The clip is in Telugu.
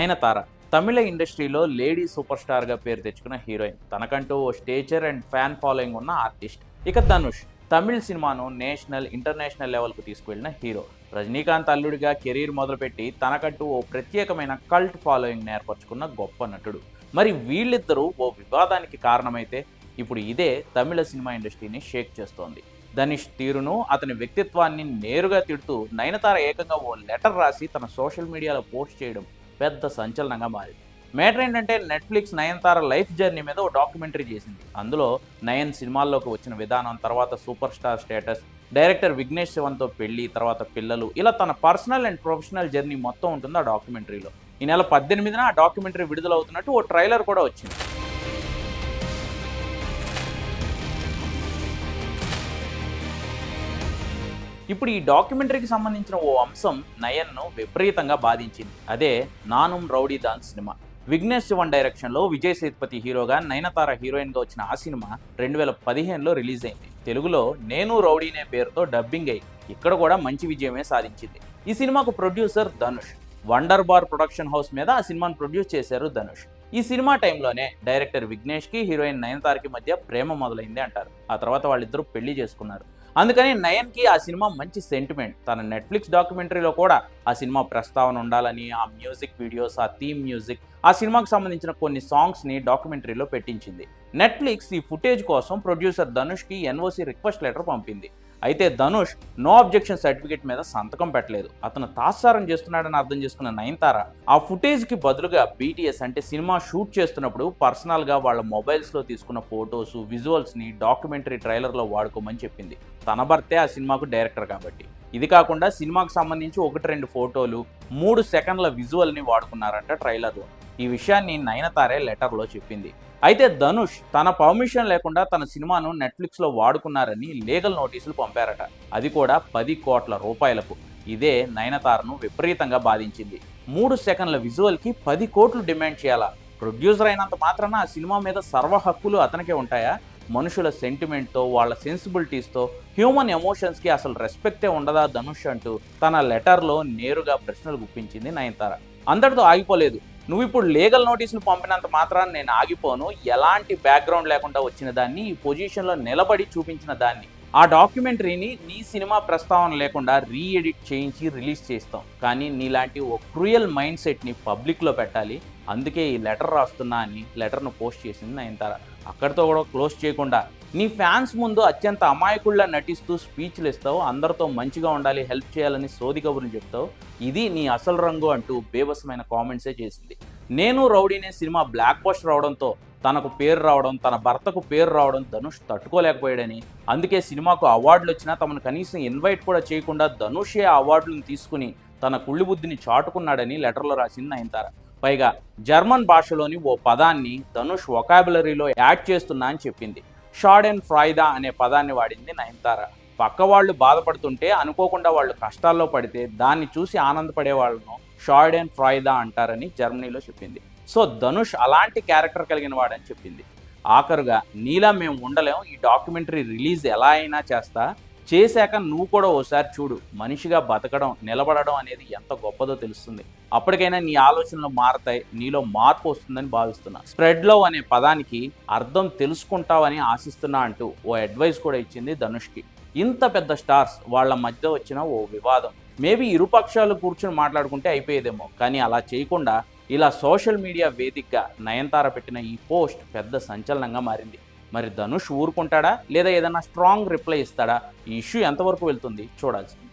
నయనతార తమిళ ఇండస్ట్రీలో లేడీ సూపర్ స్టార్గా పేరు తెచ్చుకున్న హీరోయిన్. తనకంటూ ఓ స్టేచర్ అండ్ ఫ్యాన్ ఫాలోయింగ్ ఉన్న ఆర్టిస్ట్. ఇక ధనుష్ తమిళ సినిమాను నేషనల్ ఇంటర్నేషనల్ లెవెల్కు తీసుకువెళ్ళిన హీరో. రజనీకాంత్ అల్లుడిగా కెరీర్ మొదలుపెట్టి తనకంటూ ఓ ప్రత్యేకమైన కల్ట్ ఫాలోయింగ్ ఏర్పరచుకున్న గొప్ప నటుడు. మరి వీళ్ళిద్దరూ ఓ వివాదానికి కారణమైతే ఇప్పుడు ఇదే తమిళ సినిమా ఇండస్ట్రీని షేక్ చేస్తోంది. ధనిష్ తీరును అతని వ్యక్తిత్వాన్ని నేరుగా తిడుతూ నయనతార ఏకంగా ఓ లెటర్ రాసి తన సోషల్ మీడియాలో పోస్ట్ చేయడం పెద్ద సంచలనంగా మారింది. మేటర్ ఏంటంటే నెట్ఫ్లిక్స్ నయనతార లైఫ్ జర్నీ మీద ఓ డాక్యుమెంటరీ చేసింది. అందులో నయన్ సినిమాల్లోకి వచ్చిన విధానం తర్వాత super star status director Vignesh శివన్తో పెళ్ళి తర్వాత పిల్లలు ఇలా తన పర్సనల్ అండ్ ప్రొఫెషనల్ జర్నీ మొత్తం ఉంటుంది ఆ డాక్యుమెంటరీలో. ఈ నెల పద్దెనిమిదిన ఆ డాక్యుమెంటరీ విడుదలవుతున్నట్టు ఓ ట్రైలర్ కూడా వచ్చింది. ఇప్పుడు ఈ డాక్యుమెంటరీకి సంబంధించిన ఓ అంశం నయన్ను విపరీతంగా బాధించింది. అదే నానుం రౌడీ దాన్ సినిమా. విఘ్నేష్ శివన్ డైరెక్షన్లో విజయ్ సేతుపతి హీరోగా నయనతార హీరోయిన్గా వచ్చిన ఆ సినిమా రెండు వేల పదిహేనులో రిలీజ్ అయింది. తెలుగులో నేను రౌడీనే పేరుతో డబ్బింగ్ అయ్యి ఇక్కడ కూడా మంచి విజయమే సాధించింది. ఈ సినిమాకు producer Dhanush Wonder Bar production house మీద ఆ సినిమాను ప్రొడ్యూస్ చేశారు ధనుష్. ఈ సినిమా టైంలోనే డైరెక్టర్ విఘ్నేష్కి హీరోయిన్ నయనతారకి మధ్య ప్రేమ మొదలైంది అంటారు. ఆ తర్వాత వాళ్ళిద్దరూ పెళ్ళి చేసుకున్నారు. అందుకని నయన్కి ఆ సినిమా మంచి సెంటిమెంట్ తన నెట్ఫ్లిక్స్ డాక్యుమెంటరీలో కూడా ఆ సినిమా ప్రస్తావన ఉండాలని ఆ మ్యూజిక్ వీడియోస్ ఆ థీమ్ మ్యూజిక్ ఆ సినిమాకు సంబంధించిన కొన్ని సాంగ్స్ని డాక్యుమెంటరీలో పెట్టించింది. నెట్ఫ్లిక్స్ ఈ ఫుటేజ్ కోసం ప్రొడ్యూసర్ ధనుష్కి ఎన్ఓసి రిక్వెస్ట్ లెటర్ పంపింది. అయితే ధనుష్ నో అబ్జెక్షన్ సర్టిఫికేట్ మీద సంతకం పెట్టలేదు. అతను తాత్సారం చేస్తున్నాడని అర్థం చేసుకున్న నయనతార ఆ ఫుటేజ్కి బదులుగా బీటీఎస్ అంటే సినిమా షూట్ చేస్తున్నప్పుడు పర్సనల్గా వాళ్ళ మొబైల్స్లో తీసుకున్న ఫొటోస్ విజువల్స్ని డాక్యుమెంటరీ ట్రైలర్లో వాడుకోమని చెప్పింది. తన భర్తే ఆ సినిమాకు డైరెక్టర్ కాబట్టి. ఇది కాకుండా సినిమాకు సంబంధించి ఒకటి రెండు ఫోటోలు మూడు సెకండ్ల విజువల్ని వాడుకున్నారంట ట్రైలర్లో. ఈ విషయాన్ని నయనతారే లెటర్లో చెప్పింది. అయితే ధనుష్ తన పర్మిషన్ లేకుండా తన సినిమాను నెట్ఫ్లిక్స్లో వాడుకున్నారని లీగల్ నోటీసులు పంపారట. అది కూడా పది కోట్ల రూపాయలకు. ఇదే నయనతారను విపరీతంగా బాధించింది. మూడు సెకండ్ల విజువల్కి పది కోట్లు డిమాండ్ చేయాలా? ప్రొడ్యూసర్ అయినంత మాత్రాన ఆ సినిమా మీద సర్వ హక్కులు అతనికే ఉంటాయా? మనుషుల సెంటిమెంట్తో వాళ్ళ సెన్సిబిలిటీస్తో హ్యూమన్ ఎమోషన్స్కి అసలు రెస్పెక్టే ఉండదా ధనుష్ అంటూ తన లెటర్లో నేరుగా ప్రశ్నలు గుప్పించింది నయనతార. అందరితో ఆగిపోలేదు. నువ్వు ఇప్పుడు లీగల్ నోటీసులు పంపినంత మాత్రాన్ని నేను ఆగిపోను. ఎలాంటి బ్యాక్గ్రౌండ్ లేకుండా వచ్చిన దాన్ని ఈ పొజిషన్లో నిలబడి చూపించిన దాన్ని. ఆ డాక్యుమెంటరీని నీ సినిమా ప్రస్తావన లేకుండా రీఎడిట్ చేయించి రిలీజ్ చేస్తాం. కానీ నీలాంటి ఓ క్రూయల్ మైండ్ సెట్ని పబ్లిక్లో పెట్టాలి. అందుకే ఈ లెటర్ రాస్తున్నా అని లెటర్ను పోస్ట్ చేసింది నయనతార. అక్కడితో కూడా క్లోజ్ చేయకుండా నీ ఫ్యాన్స్ ముందు అత్యంత అమాయకుల్లా నటిస్తూ స్పీచ్లు ఇస్తావు. అందరితో మంచిగా ఉండాలి హెల్ప్ చేయాలని సోది కబుర్లు చెప్తావు. ఇది నీ అసలు రంగు అంటూ బేవసమైన కామెంట్సే చేసింది. నేను రౌడీనే సినిమా బ్లాక్ పోస్ట్ రావడంతో తనకు పేరు రావడం తన భర్తకు పేరు రావడం ధనుష్ తట్టుకోలేకపోయాడని. అందుకే సినిమాకు అవార్డులు వచ్చినా తమను కనీసం ఇన్వైట్ కూడా చేయకుండా ధనుషే ఆ అవార్డులను తీసుకుని తన కుళ్ళి బుద్ధిని చాటుకున్నాడని లెటర్లో రాసింది నయనతార. పైగా జర్మన్ భాషలోని ఓ పదాన్ని ధనుష్ వొకాబులరీలో యాడ్ చేస్తున్నా అని చెప్పింది. షార్డ్ అండ్ ఫ్రాయిదా అనే పదాన్ని వాడింది నయనతార. పక్క వాళ్ళు బాధపడుతుంటే అనుకోకుండా వాళ్ళు కష్టాల్లో పడితే దాన్ని చూసి ఆనందపడే వాళ్ళను షార్డ్ అండ్ ఫ్రాయిదా అంటారని జర్మనీలో చెప్పింది. సో ధనుష్ అలాంటి క్యారెక్టర్ కలిగిన వాడని చెప్పింది. ఆఖరుగా నీలా మేము ఉండలేం ఈ డాక్యుమెంటరీ రిలీజ్ ఎలా అయినా చేస్తా చేశాక నువ్వు కూడా ఓసారి చూడు మనిషిగా బతకడం నిలబడడం అనేది ఎంత గొప్పదో తెలుస్తుంది. అప్పటికైనా నీ ఆలోచనలు మారతాయి నీలో మార్పు వస్తుందని భావిస్తున్నా. స్ప్రెడ్ లవ్ అనే పదానికి అర్థం తెలుసుకుంటావని ఆశిస్తున్నా అంటూ ఓ అడ్వైస్ కూడా ఇచ్చింది ధనుష్కి. ఇంత పెద్ద స్టార్స్ వాళ్ళ మధ్య వచ్చిన ఓ వివాదం. మేబీ ఇరుపక్షాలు కూర్చొని మాట్లాడుకుంటే అయిపోయేదేమో కానీ అలా చేయకుండా ఇలా సోషల్ మీడియా వేదికగా నయనతార పెట్టిన ఈ పోస్ట్ పెద్ద సంచలనంగా మారింది. మరి ధనుష్ ఊరుకుంటాడా? లేదా ఏదైనా స్ట్రాంగ్ రిప్లై ఇస్తాడా? ఈ ఇష్యూ ఎంతవరకు వెళ్తుంది? చూడాల్సింది.